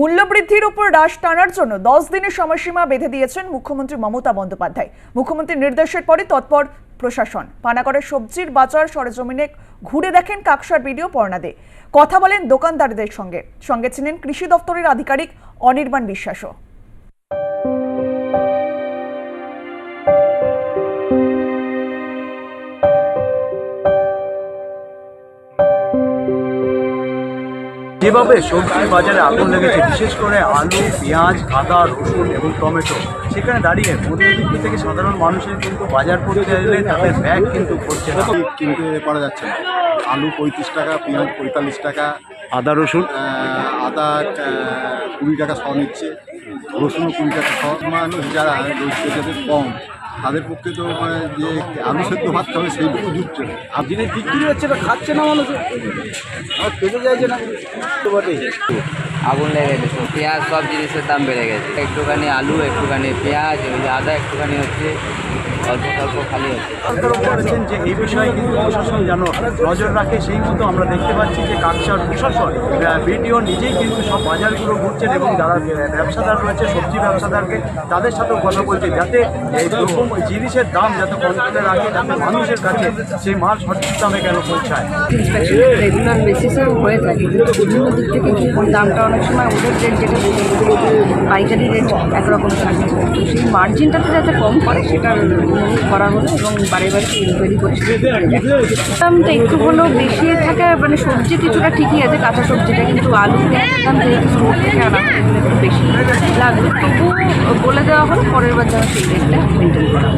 মূল্যবৃদ্ধির উপর হ্রাস টানার জন্য দশ দিনের সময়সীমা বেঁধে দিয়েছেন মুখ্যমন্ত্রী মমতা বন্দ্যোপাধ্যায়। মুখ্যমন্ত্রীর নির্দেশের পরে তৎপর প্রশাসন। পানাগড়ের সবজির বাজার সরেজমিনে ঘুরে দেখেন কাকসার ভিডিও পর্ণাদে কথা বলেন দোকানদারদের সঙ্গে। সঙ্গে ছিলেন কৃষি দপ্তরের আধিকারিক অনির্বাণ বিশ্বাসও। যেভাবে সবজির বাজারে আগুন লেগেছে। বিশেষ করে আলু পেঁয়াজ আদা রসুন এবং টমেটো। সেখানে দাঁড়িয়ে মধ্যবিত্ত থেকে সাধারণ মানুষের কিন্তু বাজার করতে এলে তাদের ব্যাগ কিন্তু করছে না। কিনতে পারা যাচ্ছে না। আলু পঁয়ত্রিশ টাকা পেঁয়াজ পঁয়তাল্লিশ টাকা আদা রসুন? আদা কুড়ি টাকা শ নিচ্ছে রসুনও কুড়ি টাকা শ। মানুষ যারা দরিদ্র যাদের কম। তাদের পক্ষে তো মানে যে আলু সেদ্ধ ভাত খাবে সেইটুকু জুটছে আর জিনিস বিক্রি হচ্ছে না খাচ্ছে না মানুষ? পেটে যাচ্ছে না তো বটেই আগুন লেগে গেছে। পেঁয়াজ সব জিনিসের দাম বেড়ে গেছে। একটুখানি আলু একটুখানি পেঁয়াজ যে আদা একটুখানি হচ্ছে অল্প স্বল্প খালি হচ্ছে। যে এই বিষয়ে কিন্তু প্রশাসন যেন নজর রাখে সেই মতো আমরা দেখতে পাচ্ছি যে কাকসার প্রশাসন বিডিও নিজেই কিন্তু সব বাজারগুলো ঘুরছেন এবং যারা ব্যবসাদার রয়েছে সবজি ব্যবসাদারকে তাদের সাথেও কথা বলছে যাতে এই জিনিসের দাম যাতে কন্ট্রোলে রাখে যাতে মানুষের কাছে সেই মাল সঠিক দামে কেন পৌঁছায়। রেগুলার বেসিসে হয়ে থাকে বিভিন্ন দিক থেকে দামটা অনেক সময় ওদের রেট যেটা পাইকারি রেট একরকম থাকে। তো সেই মার্জিনটাতে যাতে কম করে, সেটা করা হলো এবং বারে বারে ইনকোয়ারি করে দামটা একটু হলেও বেশি থাকে মানে সবজি কিছুটা ঠিকই আছে, কাঁচা সবজিটা কিন্তু আলু দাম যেহেতু স্টোর থেকে আনা একটু বেশি লাগবে। তবুও বলে দেওয়া হলো, পরের বার যেন সেই রেটটা মেনটেন করা।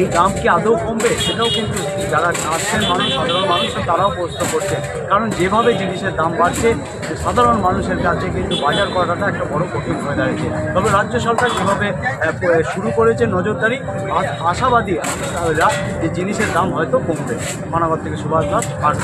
এই দাম কি আদৌ কমবে? সেটাও কিন্তু যারা আসছেন মানুষ, সাধারণ মানুষ, তারাও প্রশ্ন করছে কারণ যেভাবে জিনিসের দাম বাড়ছে সাধারণ মানুষের কাছে কিন্তু বাজার করাটা একটা বড় কঠিন হয়ে দাঁড়িয়েছে। তবে রাজ্য সরকার যেভাবে শুরু করেছে নজরদারি আশাবাদী যে জিনিসের দাম হয়তো কমবে। মানাবার থেকে সুভাষ দাস, আট